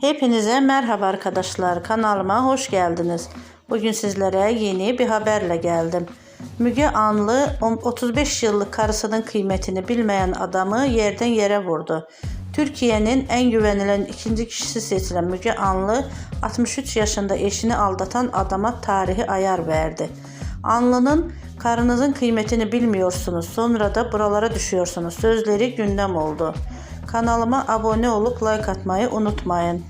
Hepinize merhaba arkadaşlar. Kanalıma hoş geldiniz. Bugün sizlere yeni bir haberle geldim. Müge Anlı 35 yıllık karısının kıymetini bilmeyen adamı yerden yere vurdu. Türkiye'nin en güvenilen ikinci kişisi seçilen Müge Anlı 63 yaşında eşini aldatan adama tarihi ayar verdi. Anlı'nın karınızın kıymetini bilmiyorsunuz sonra da buralara düşüyorsunuz sözleri gündem oldu. Kanalıma abone olup like atmayı unutmayın.